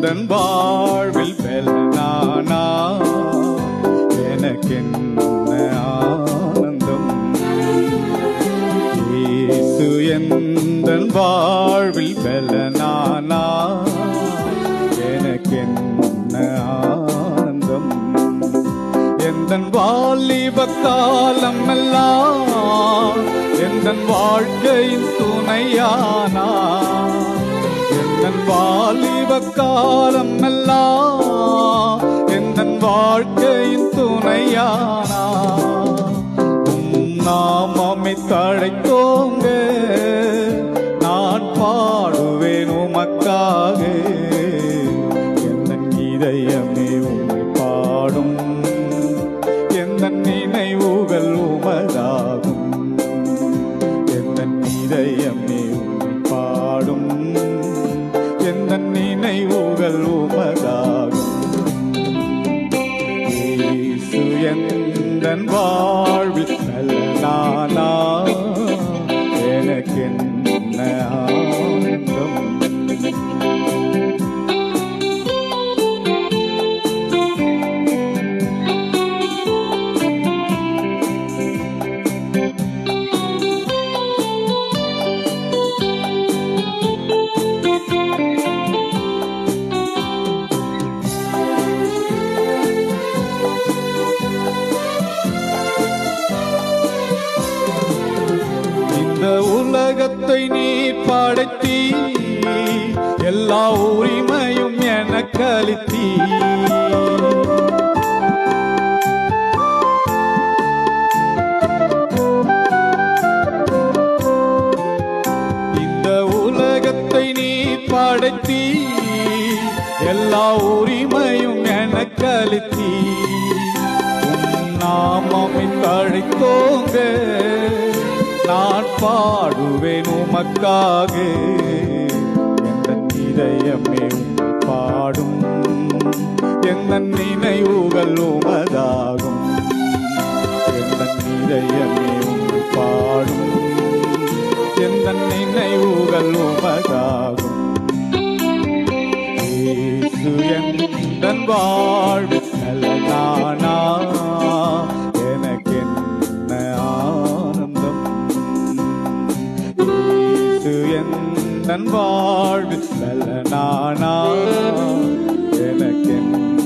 எந்தன் வாழ்வில் பெலனானா எனக்கென்ன ஆனந்தம்? இயேசு எந்தன் வாழ்வில் பெலனானா? எனக்கென்ன ஆனந்தம்? எந்தன் வாலிபக்காலம் எல்லாம் எந்தன் வாழ்க்கையின் துணையானா? காலம் எல்லாம் எந்த வாழ்க்கையின் துணையானா? நாம் அமைத்தழைத்தோங்க நான் பாடுவேன் உமக்காக. எந்தன் வாழ்வில் நல்ல நானா உலகத்தை நீ படைத்தி எல்லா உரிமையும் எனக்கு அளித்தீ. இந்த உலகத்தை நீ படைத்தி எல்லா உரிமையும் எனக்கு அளித்தீ. நாமம் தழைத்தோங்க பாடுவேன் உமக்காக எந்த இதயமே பாடும். எந்த நினைவுகள் உமதாகும். எந்த இதயமே பாடும். எந்த நினைவுகள் உமதாகும் இயேசு என் வாழ்வில் நல்ல நானா? எனக்கென்ன